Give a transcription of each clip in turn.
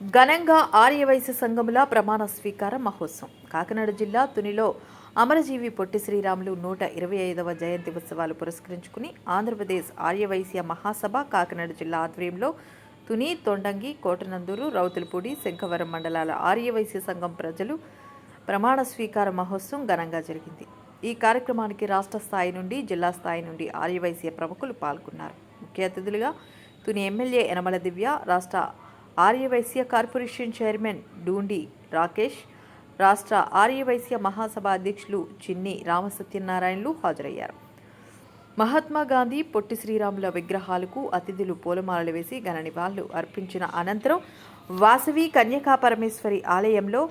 ఘనంగా ఆర్యవైశ్య సంఘముల ప్రమాణ స్వీకార మహోత్సవం. కాకినాడ జిల్లా తునిలో అమరజీవి పొట్టి శ్రీరాములు నూట ఇరవై ఐదవ జయంతి ఉత్సవాలు పురస్కరించుకుని ఆంధ్రప్రదేశ్ ఆర్యవైశ్య మహాసభ కాకినాడ జిల్లా ఆధ్వర్యంలో తుని తొండంగి కోటనందూరు రౌతులపూడి శంఖవరం మండలాల ఆర్యవైశ్య సంఘం ప్రజలు ప్రమాణ స్వీకార మహోత్సవం ఘనంగా జరిగింది. ఈ కార్యక్రమానికి రాష్ట్ర స్థాయి నుండి జిల్లా స్థాయి నుండి ఆర్యవైశ్య ప్రముఖులు పాల్గొన్నారు. ముఖ్య అతిథులుగా తుని ఎమ్మెల్యే యనమల దివ్య రాష్ట్ర ఆర్యవైశ్య కార్పొరేషన్ చైర్మన్ డూండి రాకేష్ రాష్ట్ర ఆర్యవైశ్య మహాసభ అధ్యక్షులు చిన్ని రామసత్యనారాయణలు హాజరయ్యారు. మహాత్మా గాంధీ పొట్టి శ్రీరాముల విగ్రహాలకు అతిథులు పూలమాలలు వేసి ఘన నివాళులు అర్పించిన అనంతరం వాసవి కన్యకా పరమేశ్వరి ఆలయంలో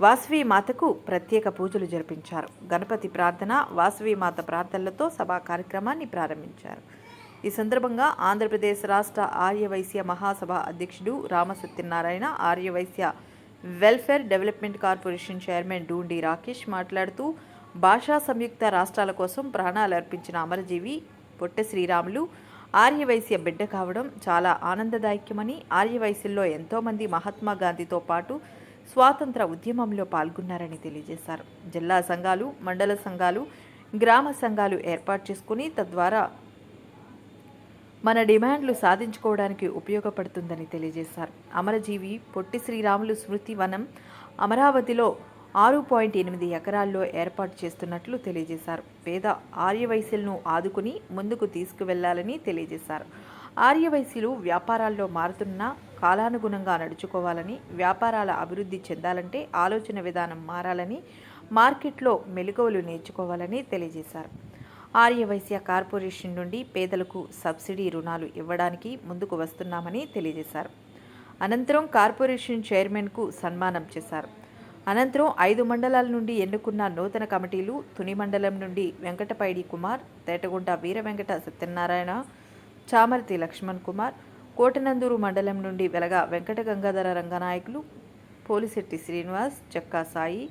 వాసవి మాతకు ప్రత్యేక పూజలు జరిపించారు. గణపతి ప్రార్థన వాసవి మాత ప్రార్థనలతో సభా కార్యక్రమాన్ని ప్రారంభించారు. ఈ సందర్భంగా ఆంధ్రప్రదేశ్ రాష్ట్ర ఆర్యవైశ్య మహాసభ అధ్యక్షుడు Ramasatyanarayana Aryavysya welfare development corporation chairman Dundi Rakesh మాట్లాడుతూ భాషా సంయుక్త రాష్ట్రాల కోసం ప్రాణాలు అర్పించిన అమరజీవి పొట్ట శ్రీరాములు ఆర్యవైశ్య బిడ్డ కావడం చాలా ఆనందదాయకమని ఆర్యవైశ్యంలో ఎంతోమంది మహాత్మా గాంధీతో పాటు స్వాతంత్ర ఉద్యమంలో పాల్గొన్నారని తెలియజేశారు. జిల్లా సంఘాలు మండల సంఘాలు గ్రామ సంఘాలు ఏర్పాటు చేసుకుని తద్వారా మన డిమాండ్లు సాధించుకోవడానికి ఉపయోగపడుతుందని తెలియజేశారు. అమరజీవి పొట్టి శ్రీరాములు స్మృతి వనం అమరావతిలో ఆరు పాయింట్ ఎనిమిది ఎకరాల్లో ఏర్పాటు చేస్తున్నట్లు తెలియజేశారు. పేద ఆర్యవైశ్యులను ఆదుకుని ముందుకు తీసుకువెళ్ళాలని తెలియజేశారు. ఆర్యవైశ్యులు వ్యాపారాల్లో మారుతున్న కాలానుగుణంగా నడుచుకోవాలని వ్యాపారాల అభివృద్ధి చెందాలంటే ఆలోచన విధానం మారాలని మార్కెట్లో మెలకువలు నేర్చుకోవాలని తెలియజేశారు. ఆర్యవైశ్య కార్పొరేషన్ నుండి పేదలకు సబ్సిడీ రుణాలు ఇవ్వడానికి ముందుకు వస్తున్నామని తెలియజేశారు. అనంతరం కార్పొరేషన్ చైర్మన్కు సన్మానం చేశారు. అనంతరం ఐదు మండలాల నుండి ఎన్నుకున్న నూతన కమిటీలు తుని మండలం నుండి వెంకటపైడి కుమార్ తేటగుంట వీర వెంకట సత్యనారాయణ చామర్తి లక్ష్మణ్ కుమార్ కోటనందూరు మండలం నుండి వెలగ వెంకట గంగాధర రంగనాయకులు పోలిశెట్టి శ్రీనివాస్ చక్కా సాయి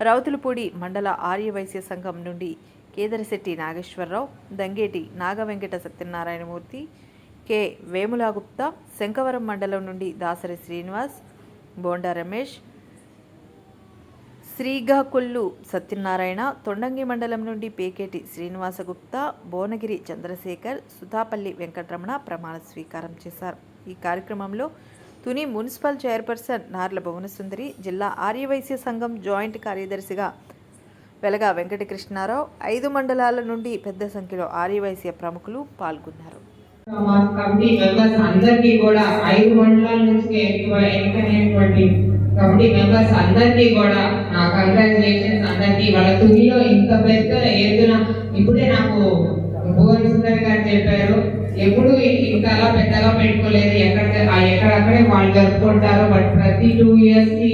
రౌతులపూడి మండల ఆర్యవైశ్య సంఘం నుండి కేదరశెట్టి నాగేశ్వరరావు దంగేటి నాగవెంకట సత్యనారాయణమూర్తి కె. వేములాగుప్తా శంకవరం మండలం నుండి దాసరి శ్రీనివాస్ బోండా రమేష్ శ్రీగాకొల్లు సత్యనారాయణ తొండంగి మండలం నుండి పేకేటి శ్రీనివాసగుప్తా భువనగిరి చంద్రశేఖర్ సుధాపల్లి వెంకటరమణ ప్రమాణ స్వీకారం చేశారు. ఈ కార్యక్రమంలో తుని మున్సిపల్ చైర్పర్సన్ నార్ల భువనసుందరి జిల్లా ఆర్యవైశ్య సంఘం జాయింట్ కార్యదర్శిగా వెలగా వెంకటకృష్ణారావు ఐదు మండలాల నుండి పెద్ద సంఖ్యలో ఆర్యవైశ్య ప్రముఖులు పాల్గొన్నారు. మా కమిటీ మెంబర్స్ అందరికీ కూడా ఐదు మండలాల నుంచి ఎక్కువ ఎన్నికైనటువంటి కమిటీ మెంబర్స్ అందరికీ కూడా నా కంగ్రాచులేషన్స్ అందరికీ. వాళ్ళ తుదిలో ఇంత పెద్ద ఎత్తున ఇప్పుడే నాకు భువన్ సుందర్ గారు చెప్పారు ఎప్పుడు ఇంత అలా పెద్దగా పెట్టుకోలేదు. ఎక్కడ ఎక్కడక్కడే వాళ్ళు జరుపుకుంటారు బట్ ప్రతి టూ ఇయర్స్కి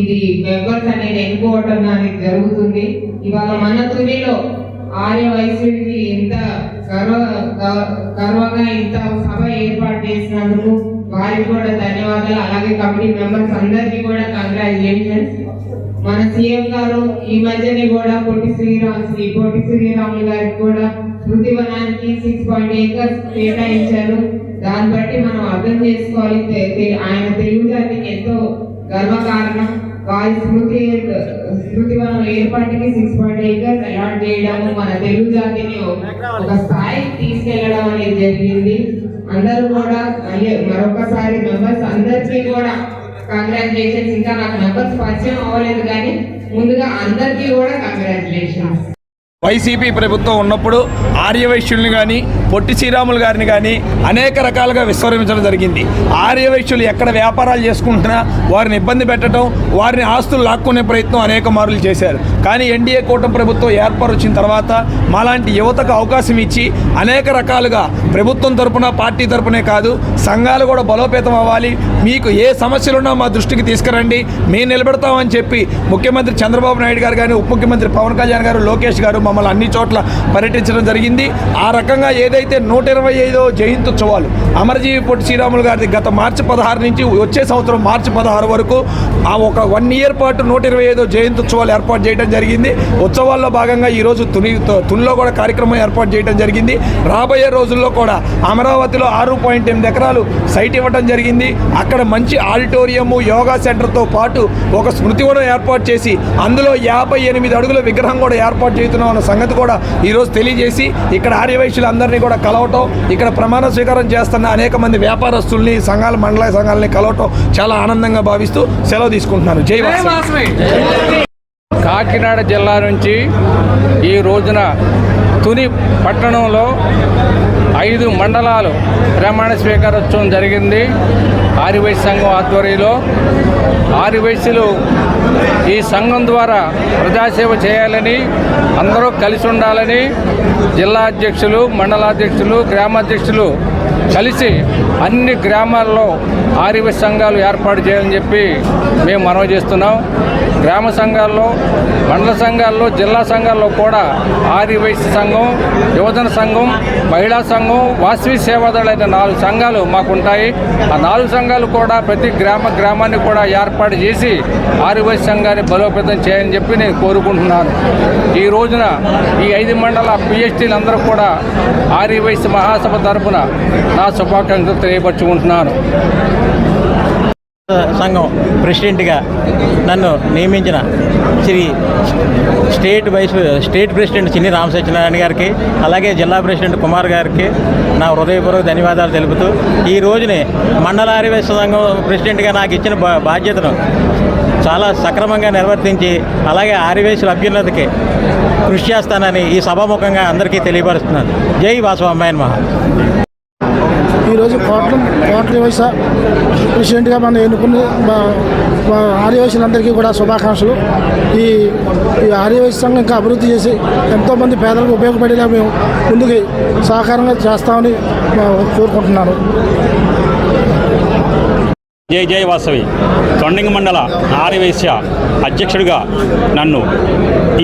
ఇది మెంబర్స్ అనేది ఎన్నుకోవటం అనేది జరుగుతుంది. ఇవాళ మన తునిలో ఆర్య వయసుడికి ఇంత గర్వ గర్వంగా ఇంత సభ ఏర్పాటు చేసినందుకు వారికి కూడా ధన్యవాదాలు. అలాగే కమిటీ మెంబర్స్ అందరికీ కూడా కంగ్రాచులేషన్స్ మన సీఎం గారు ఈ మధ్యనే కూడా పొట్టి శ్రీరామ్ శ్రీ పొట్టి శ్రీరాములు గారికి కూడా స్మృతి వనానికి సిక్స్ పాయింట్ ఏకర్స్ కేటాయించారు. దాన్ని బట్టి మనం అర్థం చేసుకోవాలి. ఆయన తెలుగు జాతికి ఎంతో గర్వకారణం వారి స్మృతి స్మృతి వనం ఏర్పాటుకి సిక్స్ పాయింట్ ఏకర్స్ అలాట్ చేయడము మన తెలుగు జాతిని ఒక- స్థాయికి తీసుకెళ్ళడం అనేది జరిగింది. అందరూ కూడా మరొకసారి మెంబర్స్ అందరికీ కూడా కంగ్రాచులేషన్స్ ఇంకా నాకు మెంబర్స్ పరిచయం అవ్వలేదు కానీ ముందుగా అందరికీ కూడా కంగ్రాచులేషన్స్ వైసీపీ ప్రభుత్వం ఉన్నప్పుడు ఆర్యవైశ్యుల్ని కానీ పొట్టి శ్రీరాములు గారిని కానీ అనేక రకాలుగా విస్మరించడం జరిగింది. ఆర్యవైశ్యులు ఎక్కడ వ్యాపారాలు చేసుకుంటున్నా వారిని ఇబ్బంది పెట్టడం వారిని ఆస్తులు లాక్కునే ప్రయత్నం అనేక మార్లు చేశారు. కానీ ఎన్డీఏ కూటమి ప్రభుత్వం ఏర్పాటు వచ్చిన తర్వాత మాలాంటి యువతకు అవకాశం ఇచ్చి అనేక రకాలుగా ప్రభుత్వం తరపున పార్టీ తరపునే కాదు సంఘాలు కూడా బలోపేతం అవ్వాలి. మీకు ఏ సమస్యలున్నా మా దృష్టికి తీసుకురండి. మేము నిలబెడతామని చెప్పి ముఖ్యమంత్రి చంద్రబాబు నాయుడు గారు కానీ ఉప ముఖ్యమంత్రి పవన్ కళ్యాణ్ గారు లోకేష్ గారు మమ్మల్ని అన్ని చోట్ల పర్యటించడం జరిగింది. ఆ రకంగా ఏదైతే నూట ఇరవై ఐదో జయంత్యుత్సవాలు అమరజీవి పొట్టి శ్రీరాములు గారిది గత మార్చి పదహారు నుంచి వచ్చే సంవత్సరం మార్చి పదహారు వరకు ఆ ఒక వన్ ఇయర్ పాటు నూట ఇరవై ఐదో ఉత్సవాలు ఏర్పాటు చేయడం జరిగింది. ఉత్సవాల్లో భాగంగా ఈరోజు తుని తునిలో కూడా కార్యక్రమం ఏర్పాటు చేయడం జరిగింది. రాబోయే రోజుల్లో కూడా అమరావతిలో ఆరు పాయింట్ ఎనిమిది ఎకరాలు సైట్ ఇవ్వడం జరిగింది. అక్కడ మంచి ఆడిటోరియము యోగా సెంటర్తో పాటు ఒక స్మృతి ఏర్పాటు చేసి అందులో యాభై ఎనిమిది అడుగుల విగ్రహం కూడా ఏర్పాటు చేస్తున్నాం అన్న సంగతి కూడా ఈరోజు తెలియజేసి ఇక్కడ ఆర్యవైశ్యులందరినీ కూడా కలవటం ఇక్కడ ప్రమాణ స్వీకారం చేస్తున్న అనేక మంది వ్యాపారస్తుల్ని సంఘాల మండల సంఘాలని కలవటం చాలా ఆనందంగా భావిస్తూ సెలవు తీసుకుంటున్నాను జై. కాకినాడ జిల్లా నుంచి ఈ రోజున తుని పట్టణంలో ఐదు మండలాలు ప్రమాణ స్వీకారోత్సవం జరిగింది. ఆర్యవైశ్య సంఘం ఆధ్వర్యంలో. ఆర్యవైశ్యులు ఈ సంఘం ద్వారా ప్రజాసేవ చేయాలని అందరూ కలిసి ఉండాలని జిల్లా అధ్యక్షులు మండలాధ్యక్షులు గ్రామాధ్యక్షులు కలిసి అన్ని గ్రామాల్లో ఆర్యవ సంఘాలు ఏర్పాటు చేయాలని చెప్పి మేము మనవి చేస్తున్నాం. గ్రామ సంఘాల్లో మండల సంఘాల్లో జిల్లా సంఘాల్లో కూడా ఆర్యవైశ్య సంఘం యువజన సంఘం మహిళా సంఘం వాసవి సేవాదళ అనే నాలుగు సంఘాలు మాకు ఉంటాయి ఆ నాలుగు సంఘాలు కూడా ప్రతి గ్రామ గ్రామాన్ని కూడా ఏర్పాటు చేసి ఆర్యవైశ్య సంఘాన్ని బలోపేతం చేయాలని చెప్పి నేను కోరుకుంటున్నాను. ఈ రోజున ఈ ఐదు మండల పిహెచ్డీలు అందరూ కూడా ఆర్యవైశ్య మహాసభ తరపున నా శుభాకాంక్షలు తెలియపరుచుకుంటున్నాను. సంఘం ప్రెసిడెంట్గా నన్ను నియమించిన Sri state vice state president Chinni Ramasatyanarayana గారికి అలాగే జిల్లా ప్రెసిడెంట్ కుమార్ గారికి నా హృదయపూర్వక ధన్యవాదాలు తెలుపుతూ ఈ రోజునే మండల ఆర్యవేశ సంఘం ప్రెసిడెంట్గా నాకు ఇచ్చిన బాధ్యతను చాలా సక్రమంగా నిర్వర్తించి అలాగే ఆర్యవేశుల అభ్యున్నతికి కృషి చేస్తానని ఈ సభాముఖంగా అందరికీ తెలియపరుస్తున్నాను. జై వాసవ అమ్మాయిన్ మహా. ఈరోజు కోట్ల కోట్ల వయస ప్రెసిడెంట్గా మనం ఎన్నుకున్న మా- మా ఆర్యవయసులందరికీ కూడా శుభాకాంక్షలు. ఈ ఈ ఆర్యవయసు సంఘం ఇంకా అభివృద్ధి చేసి ఎంతోమంది పేదలకు ఉపయోగపడేలా మేము ముందుకు సహకారంగా చేస్తామని మా కోరుకుంటున్నాను. జై జై వాసవి. తొండంగి మండల ఆర్యవైశ్య అధ్యక్షుడిగా నన్ను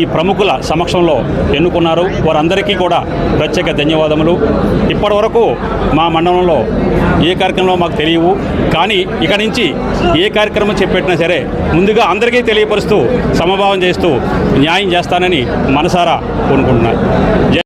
ఈ ప్రముఖుల సమక్షంలో ఎన్నుకున్నారు. వారందరికీ కూడా ప్రత్యేక ధన్యవాదములు. ఇప్పటివరకు మా మండలంలో ఏ కార్యక్రమంలో మాకు తెలియవు. కానీ ఇక నుంచి ఏ కార్యక్రమం చెప్పినా సరే ముందుగా అందరికీ తెలియపరుస్తూ సమభావం చేస్తూ న్యాయం చేస్తానని మనసారా కోరుకుంటున్నాను.